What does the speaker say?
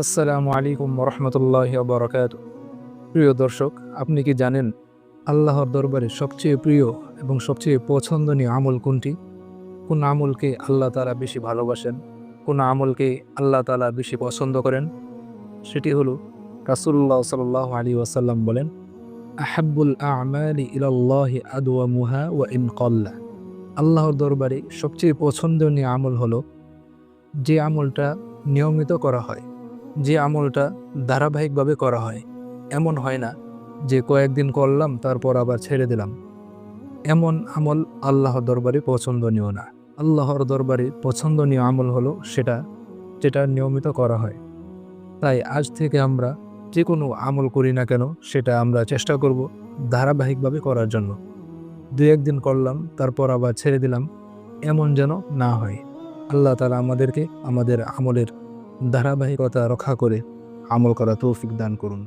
আসসালামু আলাইকুম রহমতুল্লাহ বরকাত প্রিয় দর্শক, আপনি কি জানেন আল্লাহর দরবারে সবচেয়ে প্রিয় এবং সবচেয়ে পছন্দনীয় আমল কোনটি? কোন আমলকে আল্লাহ তালা বেশি ভালোবাসেন? কোন আমলকে আল্লাহ তালা বেশি পছন্দ করেন? সেটি হলো রাসুল্লাহ সাল্লাহ আলী ওয়াসাল্লাম বলেন, আহাব্বুল আমালি ইলাল্লাহি আদওয়া মুহা ওয়া ইন কল্লা। আল্লাহর দরবারে সবচেয়ে পছন্দনীয় আমল হলো যে আমলটা নিয়মিত করা হয়। যে আমলটা ধারাবাহিকভাবে করা হয়। এমন হয় না যে কয়েকদিন করলাম, তারপর আবার ছেড়ে দিলাম। এমন আমল আল্লাহর দরবারে পছন্দনীয় না। আল্লাহর দরবারে পছন্দনীয় আমল হলো সেটা, যেটা নিয়মিত করা হয়। তাই আজ থেকে আমরা যে কোনো আমল করি না কেন, সেটা আমরা চেষ্টা করব ধারাবাহিকভাবে করার জন্য। দু একদিন করলাম, তারপর আবার ছেড়ে দিলাম, এমন যেন না হয়। আল্লাহ তালা আমাদেরকে আমাদের আমলের ধারাবাহিকতা রক্ষা করে আমল করা তৌফিক দান করুন।